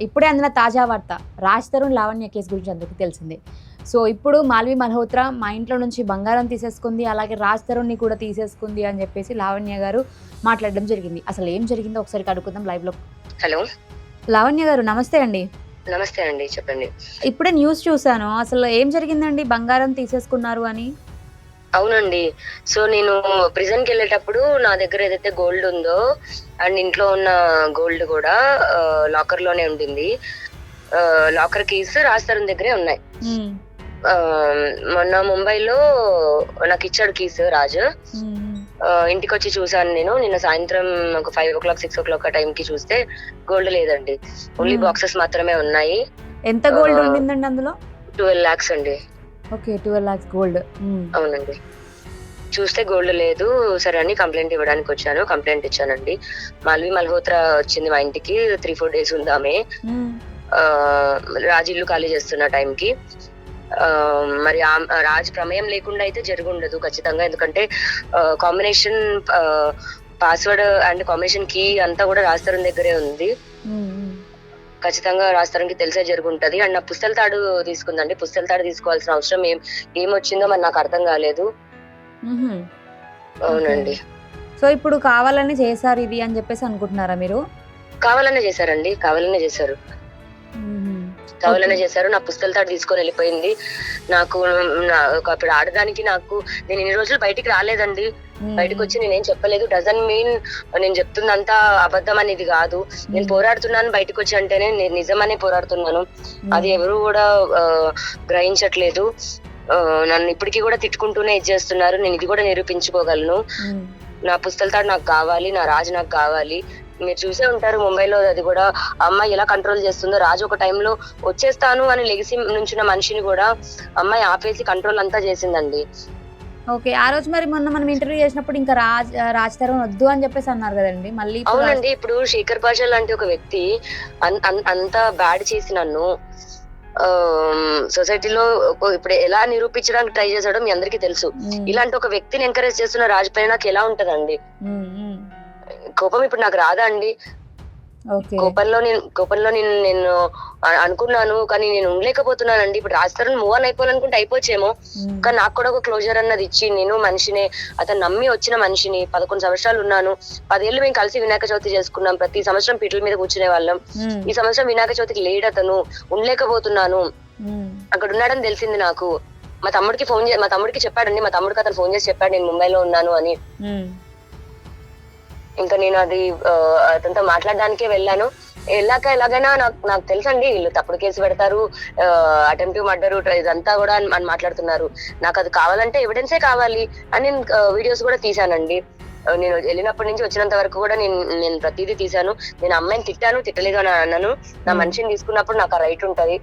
ఇప్పుడే అందిన తాజా వార్త రాజ్ తరుణ్ లావణ్య కేసు గురించి అందరికీ తెలిసిందే. సో ఇప్పుడు మాల్వి మల్హోత్రా మా ఇంట్లో నుంచి బంగారం తీసేసుకుంది అలాగే రాజ్ తరుణ్ని కూడా తీసేసుకుంది అని చెప్పేసి లావణ్య గారు మాట్లాడడం జరిగింది. అసలు ఏం జరిగిందో ఒకసారి కడుక్కుందాం లైవ్లో. హలో. లావణ్య గారు నమస్తే అండి. నమస్తే అండి చెప్పండి. ఇప్పుడే న్యూస్ చూశాను. అసలు ఏం జరిగిందండి? బంగారం తీసేసుకున్నారు అని? అవునండి. సో నేను ప్రిజన్కి వెళ్ళేటప్పుడు నా దగ్గర ఏదైతే గోల్డ్ ఉందో అండ్ ఇంట్లో ఉన్న గోల్డ్ కూడా లాకర్లోనే ఉండింది. లాకర్ కీస్ రాస్తారం దగ్గరే ఉన్నాయి. మొన్న ముంబైలో నాకు ఇచ్చాడు కీస్ రాజు. ఇంటికి వచ్చి చూసాను నేను. నిన్న సాయంత్రం ఒక ఫైవ్ ఓ క్లాక్ సిక్స్ ఓ క్లాక్ ఆ టైం కి చూస్తే గోల్డ్ లేదండి. ఓన్లీ. బాక్సెస్ మాత్రమే ఉన్నాయి. ఎంత గోల్డ్. ఉండిందండి అందులో? ట్వెల్వ్ లాక్స్ అండి. Okay twelve lakhs gold. అవునండి. చూస్తే గోల్డ్ లేదు. సరే అని కంప్లైంట్ ఇవ్వడానికి వచ్చాను. కంప్లైంట్ ఇచ్చానండి. మాల్వి మల్హోత్రా వచ్చింది మా ఇంటికి. త్రీ ఫోర్ డేస్ ఉందామే. ఆ, రాజ్ ఇల్లు ఖాళీ చేస్తున్న టైంకి. మరి ఆ- రాజ్ ప్రమేయం లేకుండా అయితే జరుగుండదు ఖచ్చితంగా. ఎందుకంటే combination password and combination key అంతా కూడా రాజ్ దగ్గరే ఉంది. ఖచ్చితంగా రాజ్ తరుణ్కి తెలిసే జరుగుంటది. అండ్ నా పుస్తల తాడు తీసుకుందండి. పుస్తల తాడు తీసుకోవాల్సిన అవసరం ఏం ఏమొచ్చిందో మరి నాకు అర్థం కాలేదు. అవునండి. సో ఇప్పుడు కావాలని చేశారు ఇది అని చెప్పేసి అనుకుంటున్నారా మీరు? కావాలనే చేశారండి. కావాలనే చేశారు. కావాలనే. చేశారు నా పుస్తల తాడు తీసుకొని వెళ్ళిపోయింది. నాకు అప్పుడు ఆడడానికి నాకు నేను ఇన్ని రోజులు బయటికి రాలేదండి. బయటకు వచ్చి నేనేం చెప్పలేదు. డజన్ మీన్ నేను చెప్తుందంతా అబద్ధం అనేది కాదు. నేను పోరాడుతున్నాను బయటకు వచ్చి అంటేనే నేను నిజమనే పోరాడుతున్నాను. అది ఎవరు కూడా గ్రహించట్లేదు. నన్ను ఇప్పటికీ కూడా తిట్టుకుంటూనే ఇది చేస్తున్నారు. నేను ఇది కూడా నిరూపించుకోగలను. నా పుస్తల తాడు నాకు కావాలి నా రాజు నాకు కావాలి. మీరు చూసే ఉంటారు ముంబైలో అది కూడా అమ్మాయి ఎలా కంట్రోల్ చేస్తుందో రాజు ఒక టైంలో వచ్చేస్తాను అని లెగిసి నుంచిన మనిషిని కూడా అమ్మాయి ఆపేసి కంట్రోల్ అంతా చేసిందండి ఓకే ఆ రోజు మరి మొన్న మనం ఇంటర్వ్యూ చేసినప్పుడు ఇంకా రాజ్ రాజ్ తరుణ్ వద్దు అని చెప్పేసి అన్నారు కదండి మళ్ళీ అవునండి ఇప్పుడు శేఖర్ పాషా లాంటి ఒక వ్యక్తి అంత బ్యాడ్ చేసి నన్ను సొసైటీలో ఇప్పుడు ఎలా నిరూపించడానికి ట్రై చేశాడో మీ అందరికీ తెలుసు. ఇలాంటి ఒక వ్యక్తిని ఎంకరేజ్ చేస్తున్న రాజు పైన నాకు ఎలా ఉంటదండి. కోపం ఇప్పుడు నాకు రాదా అండి. కోపంలో నేను కోపంలో నేను నేను అనుకున్నాను కానీ నేను ఉండలేకపోతున్నానండి. ఇప్పుడు రాజస్థాన్ మూవ్ ఆన్ అయిపోవాలనుకుంటే అయిపోవచ్చేమో. కానీ నాకు కూడా ఒక క్లోజర్ అన్నది ఇచ్చి నేను మనిషిని అతను నమ్మి వచ్చిన మనిషిని పదకొండు సంవత్సరాలు ఉన్నాను. పదేళ్ళు మేము కలిసి వినాయక చవితి చేసుకున్నాం. ప్రతి సంవత్సరం పీటల మీద కూర్చునే వాళ్ళం. ఈ సంవత్సరం వినాయక చవితికి లేడు అతను. ఉండలేకపోతున్నాను. అక్కడ ఉన్నాడని తెలిసింది నాకు. మా తమ్ముడికి ఫోన్ మా తమ్ముడికి చెప్పాడండి. మా తమ్ముడికి అతను ఫోన్ చేసి చెప్పాడు నేను ముంబైలో ఉన్నాను అని. ఇంకా నేను అది అతనితో మాట్లాడడానికే వెళ్ళాను. వెళ్ళాక ఎలాగైనా నాకు నాకు తెలుసండి వీళ్ళు తప్పుడు కేసు పెడతారు అటెంప్టివ్ మర్డర్ ఇదంతా కూడా అని మాట్లాడుతున్నారు. నాకు అది కావాలంటే ఎవిడెన్సే కావాలి అని నేను వీడియోస్ కూడా తీసానండి ఆ, నేను వెళ్ళినప్పటి నుంచి వచ్చినంత వరకు కూడా నేను నేను ప్రతిదీ తీసాను నేను అమ్మాయిని తిట్టాను తిట్టలేదు అని అన్నాను. నా. మనిషిని తీసుకున్నప్పుడు నాకు ఆ రైట్ ఉంటది.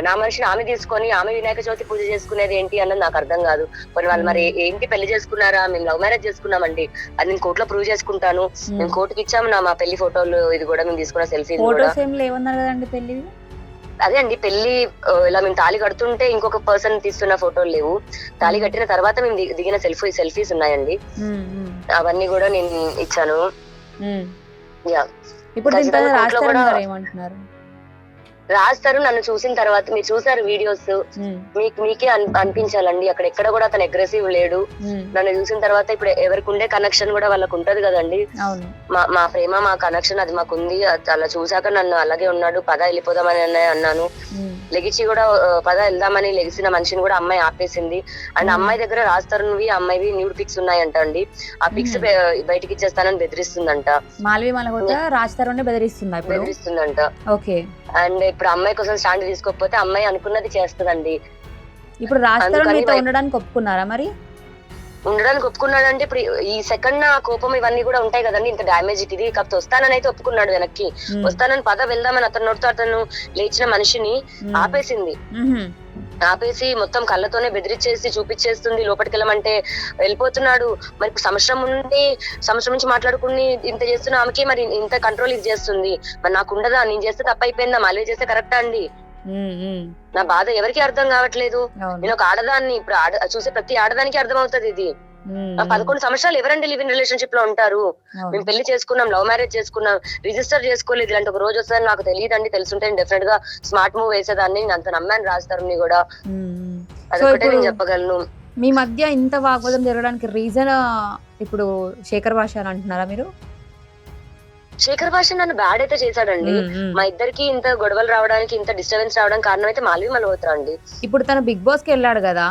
నా మనిషిని ఆమె తీసుకొని ఆమె వినాయక చవితి పూజ చేసుకునేది ఏంటి అన్నది నాకు అర్థం కాదు. కొన్ని వాళ్ళు మరి ఏంటి పెళ్ళి చేసుకున్నారా? మేము లవ్ మ్యారేజ్ చేసుకున్నామండి. అది నేను కోర్టులో ప్రూవ్ చేసుకుంటాను. మ్మ్. కోర్టుకి ఇచ్చాము నా మా పెళ్ళి ఫోటోలు ఇది కూడా మేము తీసుకున్న సెల్ఫీ పెళ్ళి అదే అండి పెళ్ళి ఇలా మేము తాళి కడుతుంటే ఇంకొక పర్సన్ తీస్తున్న ఫోటోలు లేవు. తాళి కట్టిన తర్వాత మేము దిగ- దిగిన సెల్ఫీ సెల్ఫీస్ ఉన్నాయండి. అవన్నీ కూడా నేను ఇచ్చాను. యా. ఇప్పుడు రాస్తారు నన్ను చూసిన తర్వాత మీరు చూసారు వీడియోస్. మీకు మీకే అన్- అనిపించాలండి. అక్కడ ఎక్కడ కూడా అతను అగ్రెసివ్ లేడు. నన్ను చూసిన తర్వాత ఇప్పుడు ఎవరికి ఉండే కనెక్షన్ కూడా వాళ్ళకు ఉంటది కదండి. మా మా ప్రేమ మా కనెక్షన్ అది మాకు ఉంది. అలా చూసాక నన్ను అలాగే ఉన్నాడు. పద వెళ్ళిపోదామని అన్న- అన్నాను. లెగిచి కూడా పద వెళ్దామని లెగిసిన మనిషిని కూడా అమ్మాయి ఆపేసింది. అండ్. అమ్మాయి దగ్గర రాస్తారువి అమ్మాయివి న్యూడ్ పిక్స్ ఉన్నాయంట అండి. ఆ పిక్స్. బయటికి ఇచ్చేస్తానని బెదిరిస్తుందంట. మాల్వి మల్హోత్రా రాజ్ తరుణ్ బెదిరిస్తుందా ఇప్పుడు? బెదిరిస్తుందంట. ఓకే. అండ్ ఇప్పుడు అమ్మాయి కోసం స్టాండ్ తీసుకోకపోతే అమ్మాయి అనుకున్నది చేస్తదండి ఇప్పుడు మీతో ఉండడానికి ఒప్పుకున్నారా మరి ఉండడానికి ఒప్పుకున్నాడంటే ఇప్పుడు ఈ సెకండ్ నా కోపం ఇవన్నీ కూడా ఉంటాయి కదండి ఇంత డ్యామేజ్ ఇది కాకపోతే వస్తానని అయితే ఒప్పుకున్నాడు వెనక్కి. వస్తానని పద వెళ్దామని అతను నోటితో అతను లేచిన మనిషిని. ఆపేసింది. ఆపేసి మొత్తం కళ్ళతోనే బెదిరించేసి చూపించేస్తుంది లోపలికి వెళ్ళమంటే వెళ్ళిపోతున్నాడు. మరి సంవత్సరం నుండి సంవత్సరం నుంచి మాట్లాడుకుని ఇంత చేస్తున్న ఆమెకి మరి ఇంత కంట్రోల్ ఇది చేస్తుంది. మరి నాకు ఉండదా? నేను చేస్తే తప్పు అయిపోయిందా మళ్ళీ చేస్తే కరెక్టా అండి. నా బాధ ఎవరికి అర్థం కావట్లేదు. నేను ఒక ఆడదాన్ని ఇప్పుడు ఆడ చూసే ప్రతి ఆడదానికి అర్థం అవుతుంది ఇది. పదకొండు సంవత్సరాలు ఎవరండి లివ్ ఇన్ రిలేషన్షిప్లో ఉంటారు. మేము పెళ్ళి చేసుకున్నాం లవ్ మ్యారేజ్ చేసుకున్నాం రిజిస్టర్ చేసుకోలేదు. ఇలాంటి ఒక రోజు వస్తుందని నాకు తెలియదండి. తెలుసుంటే డెఫినెట్గా స్మార్ట్ మూవ్ వేసేదాన్ని. నేను అంత నమ్మాను రాస్తారు కూడా. అదొకటే నేను చెప్పగలను. మీ మధ్య ఇంత వాగ్వాదం జరగడానికి రీజన్ ఇప్పుడు శేఖర్ భాష అని అంటున్నారా మీరు? శేఖర్ భాష నన్ను బ్యాడ్ అయితే చేశాడండి. మా ఇద్దరికి ఇంత గొడవలు రావడానికి ఇంత డిస్టర్బెన్స్ రావడానికి కారణం అయితే మాల్వి మల్హోత్రా అండి. ఇప్పుడు తను బిగ్ బాస్కి వెళ్ళాడు కదా?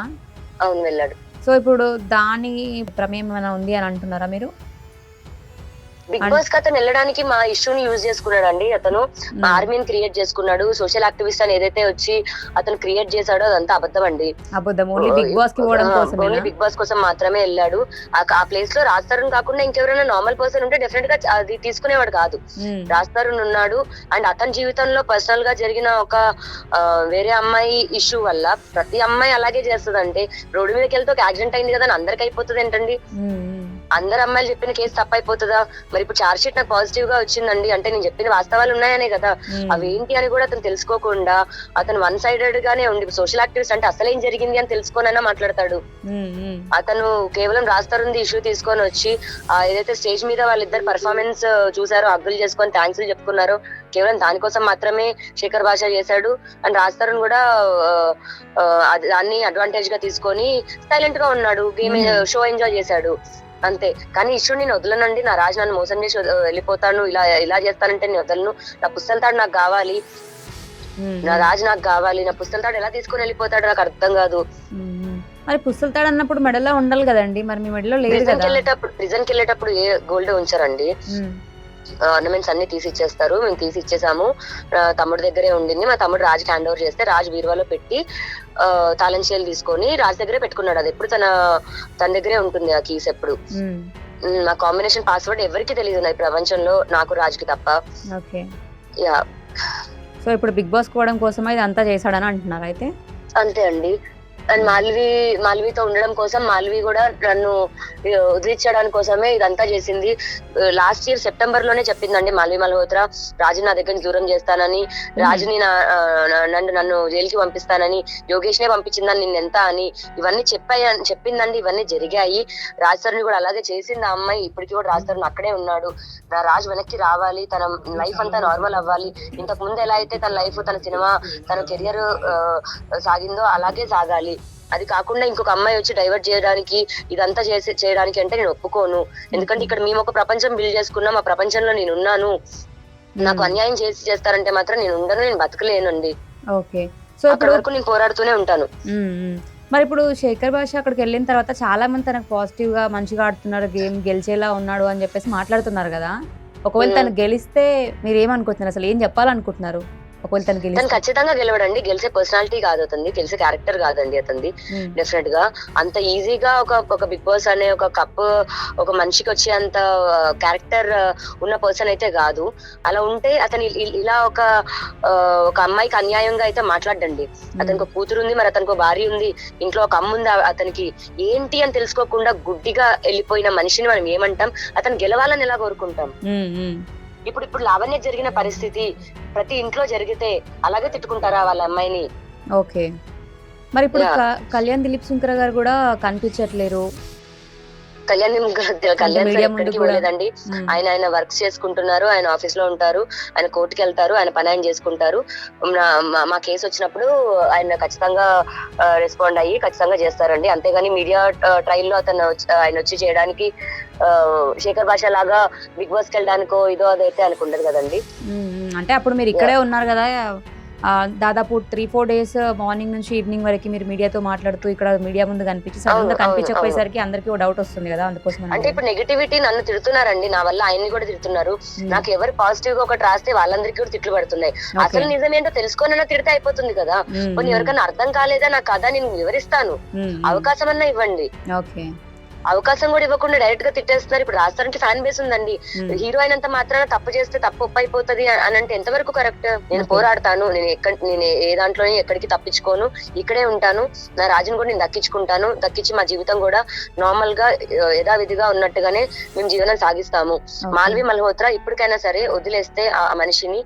అవును వెళ్ళాడు. సో ఇప్పుడు దాని ప్రమేయం ఏమైనా ఉంది అని అంటున్నారా మీరు? బిగ్ బాస్కి అతను వెళ్ళడానికి మా ఇష్యూని యూజ్ చేసుకున్నాడు అండి అతను ఆర్మీని క్రియేట్ చేసుకున్నాడు. సోషల్ యాక్టివిస్ట్ అని ఏదైతే వచ్చి అతను క్రియేట్ చేశాడో అదంతా అబద్ధం అండి. Bigg Boss only Bigg Boss కోసం మాత్రమే వెళ్ళాడు. ఆ- ప్లేస్లో రాజ్ తరుణ్ కాకుండా ఇంకెవరైనా నార్మల్ పర్సన్ ఉంటే డెఫినెట్గా అది తీసుకునేవాడు కాదు. రాజ్ తరుణ్ ఉన్నాడు. అండ్ అతని జీవితంలో పర్సనల్గా జరిగిన ఒక వేరే అమ్మాయి ఇష్యూ వల్ల ప్రతి అమ్మాయి అలాగే చేస్తుందంటే రోడ్డు మీదకి వెళ్తే ఒక యాక్సిడెంట్ అయింది కదా అని అందరికి అయిపోతుంది ఏంటండి. అందరు అమ్మాయిలు చెప్పిన కేసు తప్పైపోతుందా? మరి ఇప్పుడు చార్జ్ షీట్ నాకు పాజిటివ్గా వచ్చిందండి. అంటే నేను చెప్పిన వాస్తవాలు ఉన్నాయనే కదా. అవి ఏంటి అని కూడా అతను తెలుసుకోకుండా అతను వన్ సైడెడ్ గానే ఉండి సోషల్ యాక్టివిస్ట్ అంటే అసలు ఏం జరిగింది అని తెలుసుకోనైనా మాట్లాడతాడు. అతను కేవలం రాస్తారుంది ఇష్యూ తీసుకొని వచ్చి ఏదైతే స్టేజ్ మీద వాళ్ళిద్దరు పర్ఫార్మెన్స్ చూసారో అగ్గులు చేసుకొని థ్యాంక్స్ చెప్పుకున్నారో కేవలం దానికోసం మాత్రమే శేఖర్ భాష చేశాడు. అండ్ రాస్తారుని కూడా దాన్ని అడ్వాంటేజ్గా తీసుకొని సైలెంట్గా ఉన్నాడు. గేమ్. షో ఎంజాయ్ చేశాడు. అంతే. కానీ ఇష్యూ నేను వదలనండి. నా రాజు నన్ను మోసం చేసి వెళ్ళిపోతాను ఇలా ఇలా చేస్తానంటే నేను వదలను. నా పుస్తకాలు నాకు కావాలి. నా రాజు నాకు కావాలి. నా పుస్తకాలు ఎలా తీసుకొని వెళ్ళిపోతాడు నాకు అర్థం కాదు. మరి పుస్తలతాడు అన్నప్పుడు మెడలో ఉండాలి కదండి. మరి మీ మెడలో లేదు వెళ్ళేటప్పుడు ప్రిజన్కి వెళ్ళేటప్పుడు ఏ గోల్డ్ ఉంచారండి. ఆర్నమెంట్స్ అన్ని తీసి ఇచ్చేస్తారు మేము తీసి ఇచ్చేసాము ఆ, తమ్ముడు దగ్గరే ఉండింది. మా తమ్ముడు రాజుకి హ్యాండ్ ఓవర్ చేస్తే రాజు బీరువాలో పెట్టి ఆ, తాళం చేలు తీసుకొని రాజు దగ్గరే పెట్టుకున్నాడు. అది ఎప్పుడు తన తన దగ్గరే ఉంటుంది ఆ కీస్ ఎప్పుడు. నా కాంబినేషన్ పాస్వర్డ్ ఎవరికి తెలియదు నా ఈ ప్రపంచంలో నాకు రాజుకి తప్ప. ఓకే. యా. సో ఇప్పుడు బిగ్ బాస్ పోవడం కోసమే? ఇది అంతా చేశాడని అంటున్నారు అయితే? అంతే అండి. అండ్ మాల్వి మాల్వితో ఉండడం కోసం మాల్వి కూడా నన్ను వదిలించడానికి కోసమే ఇదంతా చేసింది. లాస్ట్ ఇయర్ సెప్టెంబర్లోనే చెప్పిందండి మాల్వి మల్హోత్రా రాజు నా దగ్గర దూరం చేస్తానని రాజుని నన్ను నన్ను జైలుకి పంపిస్తానని యోగేష్ నే పంపించిందని నిన్న ఎంత అని ఇవన్నీ చెప్పాయి చెప్పిందండి ఇవన్నీ జరిగాయి. రాజ్ సార్ని కూడా అలాగే చేసింది ఆ అమ్మాయి ఇప్పటికీ కూడా రాజ్ సార్ అక్కడే ఉన్నాడు. నా రాజు వెనక్కి రావాలి తన లైఫ్ అంతా నార్మల్ అవ్వాలి. ఇంతకు ముందు ఎలా అయితే తన లైఫ్ తన సినిమా తన కెరియర్ సాగిందో అలాగే సాగాలి. అది కాకుండా ఇంకొక అమ్మాయి వచ్చి డైవర్ట్ చేయడానికి ఇదంతా చేసి చేయడానికి అంటే నేను ఒప్పుకోను. ఎందుకంటే ఇక్కడ మేము ఒక ప్రపంచం బిల్డ్ చేసుకున్నాం ఆ ప్రపంచంలో నేను ఉన్నాను. నాకు అన్యాయం చేసి చేస్తారంటే మాత్రం నేను ఉండను నేను బతకలేనండి. ఓకే. సో అక్కడ వరకు నేను పోరాడుతూనే ఉంటాను. మరి ఇప్పుడు శేఖర్ భాష అక్కడికి వెళ్ళిన తర్వాత చాలా మంది తనకు పాజిటివ్గా మంచిగా ఆడుతున్నారు గేమ్ గెలిచేలా ఉన్నాడు అని చెప్పేసి మాట్లాడుతున్నారు కదా. ఒకవేళ తను గెలిస్తే మీరు ఏమనుకుంటున్నారు? అసలు ఏం చెప్పాలనుకుంటున్నారు? ఒకవేళ తను ఖచ్చితంగా గెలవడండి. గెలిచే పర్సనాలిటీ కాదు అతనిది గెలిచే క్యారెక్టర్ కాదండి అతనిది. డెఫినెట్గా అంత ఈజీగా ఒక ఒక బిగ్ బాస్ అనే ఒక కప్ ఒక మనిషికి వచ్చే అంత క్యారెక్టర్ ఉన్న పర్సన్ అయితే కాదు. అలా ఉంటే అతను ఇలా ఒక ఒక అమ్మాయికి అన్యాయంగా అయితే మాట్లాడండి అతనికి ఒక కూతురు ఉంది మరి అతనికి ఒక భార్య ఉంది. ఇంట్లో ఒక అమ్మ ఉంది అతనికి. ఏంటి అని తెలుసుకోకుండా గుడ్డిగా వెళ్ళిపోయిన మనిషిని మనం ఏమంటాం? అతను గెలవాలని ఎలా కోరుకుంటాం? ఉమ్, ఉమ్. ఇప్పుడు ఇప్పుడు లావణ్య జరిగిన పరిస్థితి ప్రతి ఇంట్లో జరిగితే అలాగే తిట్టుకుంటారా వాళ్ళ అమ్మాయిని? ఓకే. మరి ఇప్పుడు కళ్యాణ్ దిలీప్ శంకర్ గారు కూడా కనిపించట్లేరు. కళ్యాణ్ కళ్యాణ్ సార్ ఎక్కడికి ఆయన ఆయన వర్క్స్ చేసుకుంటున్నారు ఆయన ఆఫీస్లో ఉంటారు ఆయన కోర్టుకి వెళ్తారు ఆయన పని ఆయన చేసుకుంటారు. మా- కేసు వచ్చినప్పుడు ఆయన ఖచ్చితంగా రెస్పాండ్ అయ్యి ఖచ్చితంగా చేస్తారండి. అంతేగాని మీడియా ట్రైల్లో అతను ఆయన వచ్చి చేయడానికి శేఖర్ భాష లాగా బిగ్ బాస్కి వెళ్ళడానికో ఇదో అదైతే అనుకుంటది కదండి. అంటే అప్పుడు మీరు ఇక్కడే ఉన్నారు కదా దాదాపు త్రీ ఫోర్ డేస్ మార్నింగ్ నుంచి ఈవినింగ్ వరకు మీరు మీడియాతో మాట్లాడుతూ ఇక్కడ మీడియా ముందు కనిపించి సడన్ కనిపించకపోయేసరికి అందరికీ డౌట్ వస్తుంది కదా అందుకోసం అంటే ఇప్పుడు నెగిటివిటీ నన్ను తిడుతున్నారండి నా వల్ల ఆయన్ని కూడా తిడుతున్నారు. నాకు ఎవరు పాజిటివ్గా ఒకటి రాస్తే వాళ్ళందరికీ కూడా తిట్లు పడుతున్నాయి. అసలు నిజమేంటో తెలుసుకోనన్నా తిడితే అయిపోతుంది కదా. కొన్ని ఎవరికైనా అర్థం కాలేదా నా కథ నేను వివరిస్తాను. అవకాశం అన్నా ఇవ్వండి. ఓకే అవకాశం కూడా ఇవ్వకుండా డైరెక్ట్గా తిట్టేస్తున్నారు. ఇప్పుడు రాస్తారంటే ఫ్యాన్ బేస్ ఉందండి. హీరో అయినంత మాత్రాన తప్పు చేస్తే తప్పు ఒప్పు అయిపోతుంది అని అంటే ఎంతవరకు కరెక్ట్ నేను Okay. పోరాడతాను. నేను ఎక్కడ నేను ఏ దాంట్లో ఎక్కడికి తప్పించుకోను. ఇక్కడే ఉంటాను. నా రాజుని కూడా నేను దక్కించుకుంటాను. దక్కించి మా జీవితం కూడా నార్మల్గా యథావిధిగా ఉన్నట్టుగానే మేము జీవనం సాగిస్తాము. మాల్వి మల్హోత్రా ఇప్పటికైనా సరే వదిలేస్తే ఆ మనిషిని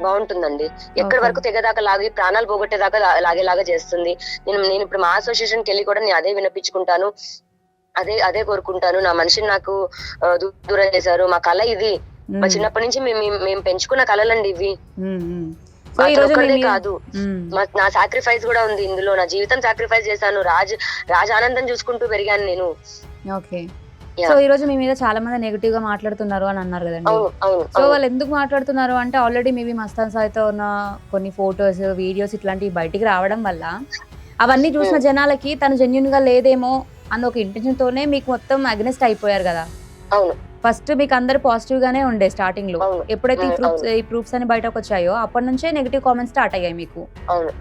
బాగుంటుందండి. ఎక్కడి. వరకు తెగదాకా లాగి ప్రాణాలు పోగొట్టేదాకా లాగేలాగా చేస్తుంది. నేను నేను ఇప్పుడు మా అసోసియేషన్ వెళ్ళి కూడా నేను అదే వినిపించుకుంటాను. అదే అదే కోరుకుంటాను. నా మనిషిని నాకు దూరం చేశారు. మా కళ ఇది. మా చిన్నప్పటి నుంచి మేము మేము- పెంచుకున్న కళలండి ఇవి. కాదు. నా సాక్రిఫైస్ కూడా ఉంది ఇందులో. నా జీవితం సాక్రిఫైస్ చేశాను. రాజ్ రాజ్ ఆనందం చూసుకుంటూ పెరిగాను నేను. ఓకే. సో ఈ రోజు మీ మీద చాలా మంది నెగిటివ్గా మాట్లాడుతున్నారు అని అన్నారు కదండి. సో. వాళ్ళు ఎందుకు మాట్లాడుతున్నారు అంటే ఆల్రెడీ మేబీ మస్తాన్ సాయితో ఉన్న కొన్ని ఫొటోస్ వీడియోస్ ఇట్లాంటివి బయటికి రావడం వల్ల అవన్నీ చూసిన జనాలకి తను జెన్యున్గా లేదేమో అన్న ఒక ఇంటెన్షన్ తోనే మీకు మొత్తం అగ్నెస్ట్ అయిపోయారు కదా? అవును. ఫస్ట్ మీకు అందరు పాజిటివ్ గానే ఉండే స్టార్టింగ్లో. ఎప్పుడైతే ఈ ప్రూఫ్స్ ఈ ప్రూఫ్స్ అని బయటకు వచ్చాయో అప్పటి నుంచే నెగిటివ్ కామెంట్స్ స్టార్ట్ అయ్యాయి మీకు. అవును.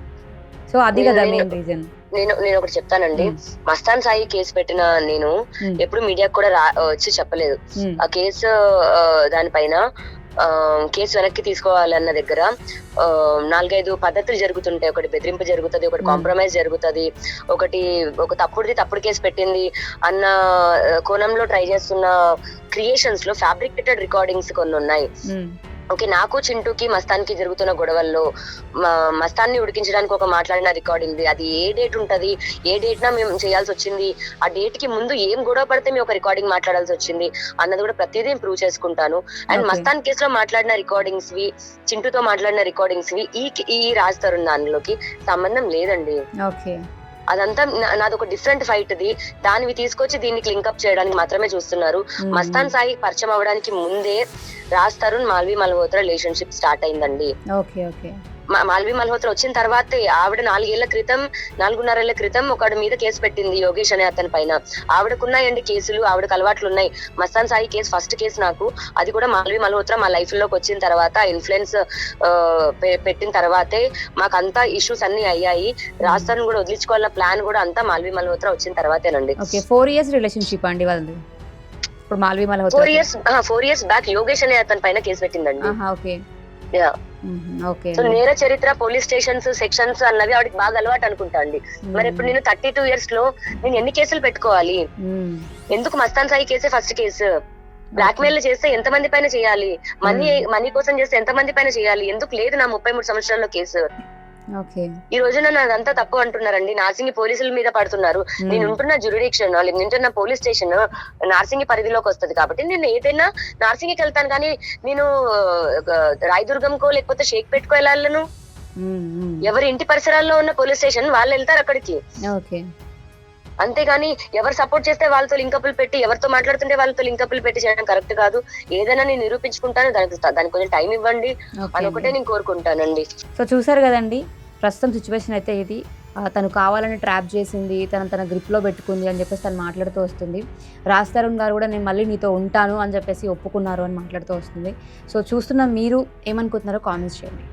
సో అది కదా మెయిన్ రీజన్ నేను నేను ఒకటి చెప్తానండి. మస్తాన్ సాయి కేసు పెట్టిన నేను ఎప్పుడు మీడియాకు కూడా వచ్చి చెప్పలేదు. ఆ కేసు దానిపైన కేసు వెనక్కి తీసుకోవాలన్న దగ్గర నాలుగైదు పద్ధతులు జరుగుతుంటాయి. ఒకటి బెదిరింపు జరుగుతుంది ఒకటి. కాంప్రమైజ్ జరుగుతుంది ఒకటి ఒక తప్పుడుది తప్పుడు కేసు పెట్టింది అన్న కోణంలో ట్రై చేస్తున్న క్రియేషన్స్లో ఫ్యాబ్రికేటెడ్ రికార్డింగ్స్ కొన్ని ఉన్నాయి ఓకే నాకు చింటూకి మస్తాన్కి జరుగుతున్న గొడవల్లో మస్తాన్ని ఉడికించడానికి ఒక మాట్లాడిన రికార్డింగ్ అది ఏ డేట్ ఉంటది? ఏ డేట్ నా మేము చేయాల్సి వచ్చింది? ఆ డేట్కి ముందు ఏం గొడవ పడితే మేము ఒక రికార్డింగ్ మాట్లాడాల్సి వచ్చింది? అన్నది కూడా ప్రతిదీ ప్రూవ్ చేసుకుంటాను. అండ్. మస్తాన్ కేసులో మాట్లాడిన రికార్డింగ్స్ వి చింటూతో మాట్లాడిన రికార్డింగ్స్ వి ఈ ఈ రాజ్ తరుణ్ దానిలోకి సంబంధం లేదండి. ఓకే. అదంతా నాది ఒక డిఫరెంట్ ఫైట్ ది దానివి తీసుకొచ్చి దీనికి లింకప్ చేయడానికి మాత్రమే చూస్తున్నారు. మస్తాన్ సాయి పరిచయం అవడానికి ముందే రాజ్ తరుణ్ మాల్వి మల్హోత్రా రిలేషన్షిప్ స్టార్ట్ అయిందండి. Okay okay. మాల్వి మల్హోత్రా వచ్చిన తర్వాతే ఆవిడ నాలుగేళ్ళ క్రితం నాలుగున్నరేళ్ళ క్రితం ఒకడి మీద కేసు పెట్టింది యోగేష్ అనే అతని పైన. ఆవిడకున్నాయండి కేసులు ఆవిడకు అలవాట్లు ఉన్నాయి Mastan Sai case first case నాకు. అది కూడా మాల్వి మల్హోత్రా మా లైఫ్లోకి వచ్చిన తర్వాత ఇన్ఫ్లుయెన్స్ పెట్టిన తర్వాతే మాకు అంతా ఇష్యూస్ అన్ని అయ్యాయి. రాజస్థాన్ కూడా వదిలించుకోవాలన్న ప్లాన్ కూడా అంతా మాల్వి మల్హోత్రా వచ్చిన తర్వాతేనండి. ఓకే ఫోర్ ఇయర్స్ రిలేషన్షిప్ అండి వాళ్ళది? ఇప్పుడు Malvi four years four years back Yogesh అనే అతని పైన కేసు పెట్టిందండి. ఓకే. Yeah. సో నేర చరిత్ర పోలీస్ స్టేషన్స్ సెక్షన్స్ అన్నవి ఆవిడకి బాగా అలవాటు అనుకుంటా అండి. మరి ఇప్పుడు నేను థర్టీ టూ ఇయర్స్లో నేను ఎన్ని కేసులు పెట్టుకోవాలి? ఎందుకు మస్తాన్ సాయి కేసే ఫస్ట్ కేసు? బ్లాక్ మెయిల్ చేస్తే ఎంత మంది పైన చేయాలి? మనీ మనీ కోసం చేస్తే ఎంత మంది పైన చేయాలి? ఎందుకు లేదు నా ముప్పై మూడు సంవత్సరాల్లో కేసు? ఈ రోజున నాదంతా తప్పు అంటున్నారండి. నార్సింగి పోలీసుల మీద పడుతున్నారు. నేను ఉంటున్న జురిడిక్షన్ నేను ఉంటున్న పోలీస్ స్టేషన్ నార్సింగి పరిధిలోకి వస్తది కాబట్టి నేను ఏదైనా నార్సింగికి వెళ్తాను కానీ నేను రాయదుర్గంకో లేకపోతే షేక్ పెట్టుకో వెళ్ళాలను? ఎవరి ఇంటి పరిసరాల్లో ఉన్న పోలీస్ స్టేషన్ వాళ్ళు వెళ్తారు అక్కడికి. అంతేగాని ఎవరు సపోర్ట్ చేస్తే వాళ్ళతో లింకప్లు పెట్టి ఎవరితో మాట్లాడుతుంటే వాళ్ళతో లింకప్లు పెట్టి చేయడం కరెక్ట్ కాదు. ఏదైనా నేను నిరూపించుకుంటాను. దానికి దానికి కొంచెం టైం ఇవ్వండి. అని ఒకటే నేను కోరుకుంటానండి. సో చూసారు కదండి ప్రస్తుతం సిచ్యువేషన్ అయితే ఇది. తను కావాలని ట్రాప్ చేసింది తను తన గ్రిప్లో పెట్టుకుంది అని చెప్పేసి తను మాట్లాడుతూ వస్తుంది. రాజ్ తరుణ్ గారు కూడా నేను మళ్ళీ నీతో ఉంటాను అని చెప్పేసి ఒప్పుకున్నారు అని మాట్లాడుతూ వస్తుంది. సో చూస్తున్న మీరు ఏమనుకుంటున్నారో కామెంట్స్ చేయండి.